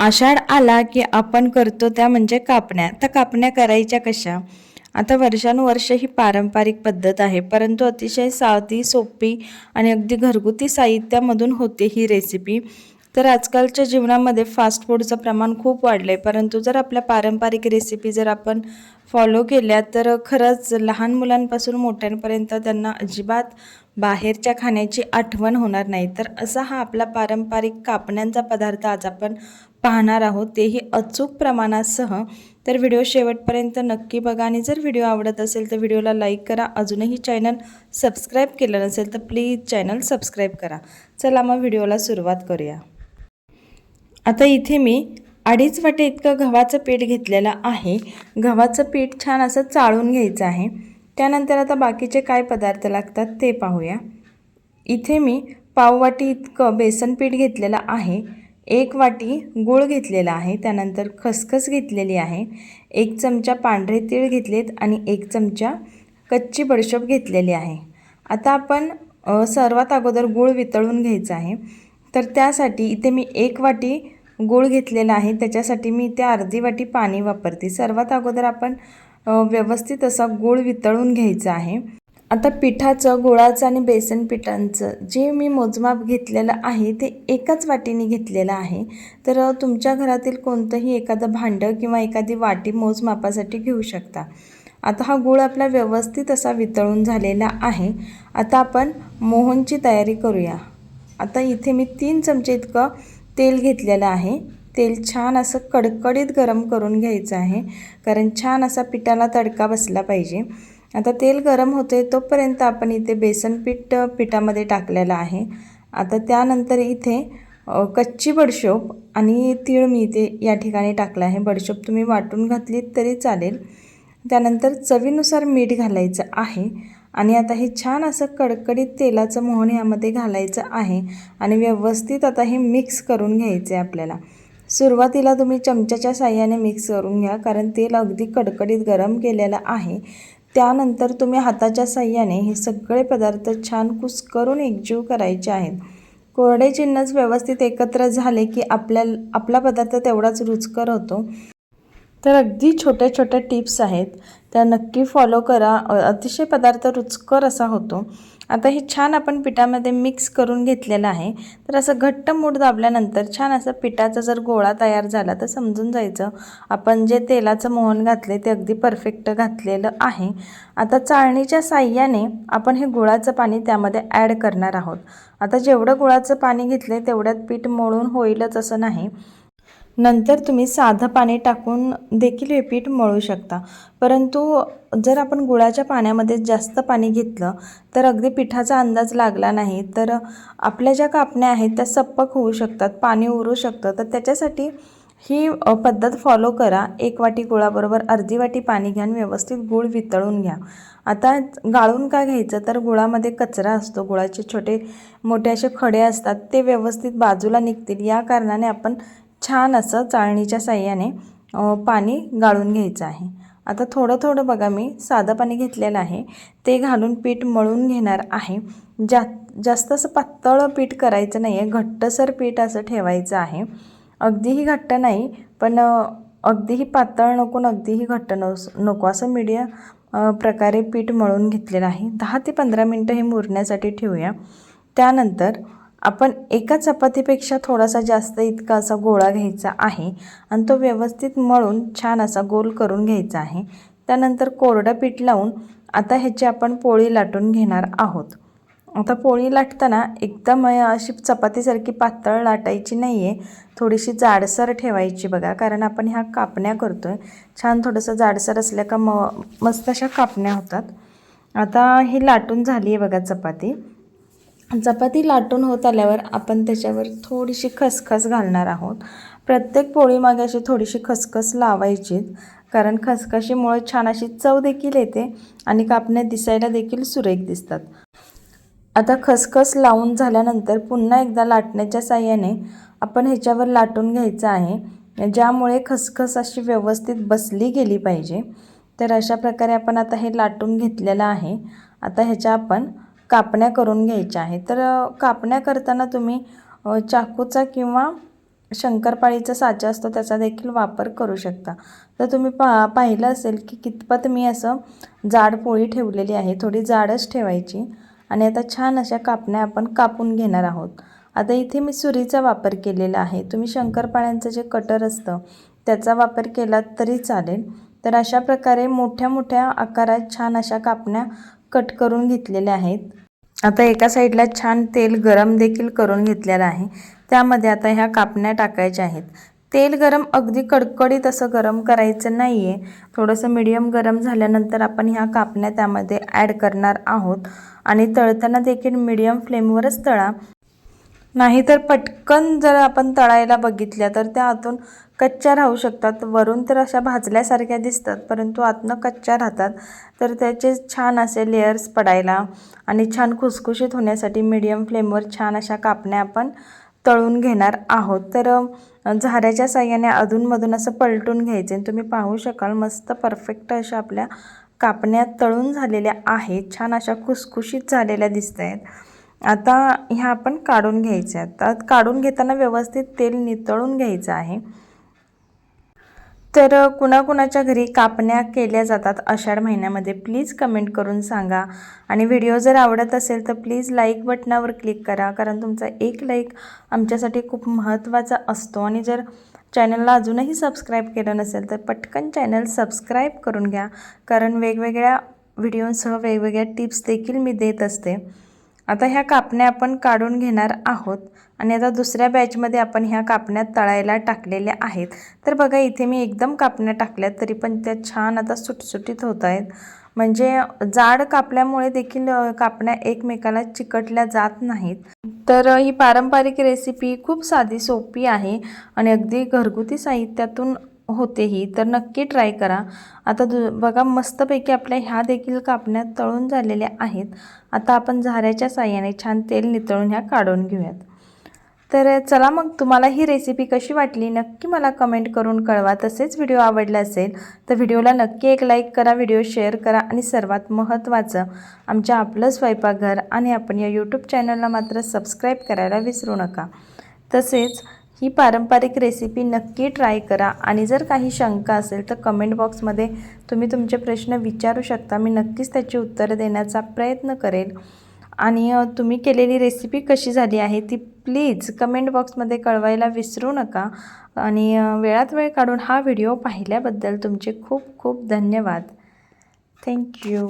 आषाढ आला की आपण करतो त्या म्हणजे कापण्या. तर कापण्या करायच्या कशा? आता वर्षानुवर्ष ही पारंपरिक पद्धत आहे. परंतु अतिशय साधी सोपी आणि अगदी घरगुती साहित्यामधून होते ही रेसिपी तर आजकालच्या जीवनामध्ये फास्ट फूडचं प्रमाण खूप वाढलं आहे परंतु जर आपल्या पारंपरिक रेसिपी जर आपण फॉलो केल्या तर खरंच लहान मुलांपासून मोठ्यांपर्यंत त्यांना अजिबात बाहेरच्या खाण्याची आठवण होणार नाही. तर असा हा आपला पारंपरिक कापण्यांचा पदार्थ आज आपण पाहणार आहोत. तेही अचूक प्रमाणासह. तर व्हिडिओ शेवटपर्यंत नक्की बघा आणि जर व्हिडिओ आवडत असेल तर व्हिडिओला लाईक करा. अजूनही चॅनल सबस्क्राईब केलं नसेल तर प्लीज चॅनल सबस्क्राईब करा. चला मग व्हिडिओला सुरुवात करूया. आता इथे मी अडीच वाटे इतकं गव्हाचं पीठ घेतलेलं आहे. गव्हाचं पीठ छान असं चाळून घ्यायचं आहे. त्यानंतर आता बाकीचे काय पदार्थ लागतात ते पाहूया. इथे मी पाववाटी इतकं बेसन पीठ घेतलेलं आहे. एक वाटी गूळ घेतलेला आहे. त्यानंतर खसखस घेतलेली आहे. एक चमचा पांढरे तीळ घेतलेत आणि एक चमचा कच्ची बडशप घेतलेली आहे. आता आपण सर्वात अगोदर गूळ वितळून घ्यायचं आहे. तर त्यासाठी इथे मी एक वाटी गूळ घेतलेला आहे. त्याच्यासाठी मी इथे अर्धी वाटी पाणी वापरते. सर्वात अगोदर आपण व्यवस्थित असा गूळ वितळून घ्यायचा आहे. आता पिठाचं गुळाचं आणि बेसन पिठांचं जे मी मोजमाप घेतलेलं आहे ते एकाच वाटीने घेतलेलं आहे. तर तुमच्या घरातील कोणतंही एखादं भांडं किंवा एखादी वाटी मोजमापासाठी घेऊ शकता. आता हा गूळ आपला व्यवस्थित असा वितळून झालेला आहे. आता आपण मोहनची तयारी करूया. आता इथे मी तीन चमचे इतकं तेल घेतलेलं आहे. तेल छान असं कडकडीत गरम करून घ्यायचं आहे. कारण छान असा पिठाला तडका बसला पाहिजे. आता तेल गरम होते तोपर्यंत आपण इथे बेसन पीठ पिठामध्ये टाकलेलं आहे. आता त्यानंतर इथे कच्ची बडशोप आणि तीळ मी इथे या ठिकाणी टाकलं आहे. बडशोप तुम्ही वाटून घातलीत तरी चालेल. त्यानंतर चवीनुसार मीठ घालायचं आहे. आणि आता हे छान असं कडकडीत तेलाचं मोहन यामध्ये घालायचं आहे आणि व्यवस्थित आता हे मिक्स करून घ्यायचं आहे आपल्याला. सुरुवातीला तुम्ही चमच्याच्या साह्याने मिक्स करून घ्या कारण तेल अगदी कडकडीत गरम केलेलं आहे. त्यानंतर तुम्ही हाताच्या साह्याने हे सगळे पदार्थ छान कुस्करून एकजीव करायचे आहेत. कोरडे चिन्हच व्यवस्थित एकत्र झाले की आपल्या आपला पदार्थ तेवढाच रुचकर होतो. तर अगदी छोट्या छोट्या टिप्स आहेत. त्या नक्की फॉलो करा. अतिशय पदार्थ रुचकर असा होतो. आता हे छान आपण पिठामध्ये मिक्स करून घेतलेलं आहे. तर असं घट्ट मूठ दाबल्यानंतर छान असं पिठाचा जर गोळा तयार झाला तर समजून जायचं. आपण जे तेलाचं मोहन घातले ते अगदी परफेक्ट घातलेलं आहे. आता चाळणीच्या साह्याने आपण हे गुळाचं पाणी त्यामध्ये ॲड करणार आहोत. आता जेवढं गुळाचं पाणी घेतलं तेवढ्यात पीठ मळून होईलच असं नाही. नंतर तुम्ही साधं पाणी टाकून देखील हे पीठ मळू शकता. परंतु जर आपण गुळाच्या पाण्यामध्ये जास्त पाणी घेतलं तर अगदी पिठाचा अंदाज लागला नाही तर आपल्या ज्या कापण्या आहेत त्या सप्पक होऊ शकतात पाणी उरू शकतं. तर त्याच्यासाठी ही पद्धत फॉलो करा. एक वाटी गुळाबरोबर अर्धी वाटी पाणी घ्या आणि व्यवस्थित गूळ वितळून घ्या. आता गाळून का घ्यायचं? तर गुळामध्ये कचरा असतो. गुळाचे छोटे मोठे असे खडे असतात ते व्यवस्थित बाजूला निघतील. या कारणाने आपण छान असं चाळणीच्या साह्याने पाणी गाळून घ्यायचं आहे. आता थोडं थोडं बघा मी साधं पाणी घेतलेलं आहे. ते घालून पीठ मळून घेणार आहे. जा जास्त असं पातळ पीठ करायचं नाही आहे घट्टसर पीठ असं ठेवायचं आहे. अगदीही घट्ट नाही पण अगदीही पातळ नको आणि अगदीही घट्ट नस नको असं मीडियम प्रकारे पीठ मळून घेतलेलं आहे. दहा ते पंधरा मिनटं हे मुरण्यासाठी ठेवूया. त्यानंतर आपण एका चपातीपेक्षा थोडासा जास्त इतका असा गोळा घ्यायचा आहे आणि तो व्यवस्थित मळून छान असा गोल करून घ्यायचा आहे. त्यानंतर कोरडं पीठ लावून आता ह्याची आपण पोळी लाटून घेणार आहोत. आता पोळी लाटताना एकदम अशी चपातीसारखी पातळ लाटायची नाही आहे थोडीशी जाडसर ठेवायची बघा कारण आपण ह्या कापण्या करतो आहे छान थोडंसं जाडसर असल्या का म मस्त अशा कापण्या होतात. आता ही लाटून झाली आहे बघा चपाती. चपाती लाटून होत आल्यावर आपण त्याच्यावर थोडीशी खसखस घालणार आहोत. प्रत्येक पोळीमागे अशी थोडीशी खसखस लावायची कारण खसखशीमुळे छान अशी चव देखील येते आणि कापण्या दिसायला देखील सुरेख दिसतात. आता खसखस लावून झाल्यानंतर पुन्हा एकदा लाटण्याच्या साह्याने आपण ह्याच्यावर लाटून घ्यायचं आहे. ज्यामुळे खसखस अशी व्यवस्थित बसली गेली पाहिजे. तर अशा प्रकारे आपण आता हे लाटून घेतलेलं आहे. आता ह्याच्या आपण कापण्या करून घ्यायच्या आहेत. तर कापण्या करताना तुम्ही चाकूचा किंवा शंकरपाळीचा साचा असतो त्याचा देखील वापर करू शकता. तर तुम्ही पा पाहिलं असेल की कितपत मी असं जाड पोळी ठेवलेली आहे. थोडी जाडच ठेवायची आणि आता छान अशा कापण्या आपण कापून घेणार आहोत. आता इथे मी सुरीचा वापर केलेला आहे. तुम्ही शंकरपाळ्यांचं जे कटर असतं त्याचा वापर केला तरी चालेल. तर अशा प्रकारे मोठ्या मोठ्या आकारात छान अशा कापण्या कट करून घेतलेले आहेत. आता एका साईडला छान तेल गरम देखील करून घेतलेलं आहे. त्यामध्ये आता ह्या कापण्या टाकायच्या आहेत. तेल गरम अगदी कडकडीत असं गरम करायचं नाही आहे थोडंसं मिडियम गरम झाल्यानंतर आपण ह्या कापण्या त्यामध्ये ॲड करणार आहोत. आणि तळताना देखील मिडियम फ्लेमवरच तळा. नाहीतर पटकन जर आपण तळायला बघितल्या तर त्या आतून कच्च्या राहू शकतात. वरून तर अशा भाजल्यासारख्या दिसतात परंतु आतनं कच्च्या राहतात. तर त्याचे छान असे लेयर्स पडायला आणि छान खुसखुशीत होण्यासाठी मीडियम फ्लेमवर छान अशा कापण्या आपण तळून घेणार आहोत. तर झाऱ्याच्या साह्याने अधूनमधून असं पलटून घ्यायचे तुम्ही पाहू शकाल मस्त परफेक्ट अशा आपल्या कापण्या तळून झालेल्या आहेत. छान अशा खुसखुशीत झालेल्या दिसत आहेत आता ह्या आपण काढून घ्यायच्या. आहेत काढून घेताना व्यवस्थित तेल नितळून घ्यायचं आहे. तर कुणाकुणाच्या घरी कापण्या केल्या जातात आषाढ महिन्यामध्ये प्लीज कमेंट करून सांगा. आणि व्हिडिओ जर आवडत असेल तर प्लीज लाईक बटनावर क्लिक करा कारण तुमचा एक लाईक आमच्यासाठी खूप महत्त्वाचा असतो. आणि जर चॅनलला अजूनही सबस्क्राईब केलं नसेल तर पटकन चॅनल सबस्क्राईब करून घ्या. कारण वेगवेगळ्या व्हिडिओसह वेगवेगळ्या टिप्स देखील मी देत असते. आता ह्या कापण्या आपण काढून घेणार आहोत. आणि आता दुसऱ्या बॅचमध्ये आपण ह्या कापण्या तळायला टाकलेल्या आहेत. तर बघा इथे मी एकदम कापण्या टाकल्या तरी पण त्या छान आता सुटसुटीत होत आहेत. म्हणजे जाड कापल्यामुळे देखील कापण्या एकमेकाला चिकटल्या जात नाहीत. तर ही पारंपरिक रेसिपी खूप साधी सोपी आहे. आणि अगदी घरगुती साहित्यातून होते ही तर नक्की ट्राय करा. आता दु बघा मस्तपैकी आपल्या ह्या देखील कापण्या तळून झालेल्या आहेत. आता आपण झाऱ्याच्या साह्याने छान तेल नितळून ह्या काढून घेऊयात. तर चला मग तुम्हाला ही रेसिपी कशी वाटली नक्की मला कमेंट करून कळवा. तसेच व्हिडिओ आवडला असेल तर व्हिडिओला नक्की एक लाईक करा व्हिडिओ शेअर करा आणि सर्वात महत्त्वाचं आमच्या आपलं स्वयंपाकघर आणि आपण या यूट्यूब चॅनलला मात्र सबस्क्राईब करायला विसरू नका. तसेच ही पारंपरिक रेसिपी नक्की ट्राय करा. आणि जर काही शंका असेल तर कमेंट बॉक्समध्ये तुम्ही तुमचे प्रश्न विचारू शकता. मी नक्कीच त्याची उत्तरं देण्याचा प्रयत्न करेल आणि तुम्ही केलेली रेसिपी कशी झाली आहे ती प्लीज कमेंट बॉक्समध्ये कळवायला विसरू नका. आणि वेळात वेळ काढून हा व्हिडिओ पाहिल्याबद्दल तुमचे खूप खूप धन्यवाद. थँक्यू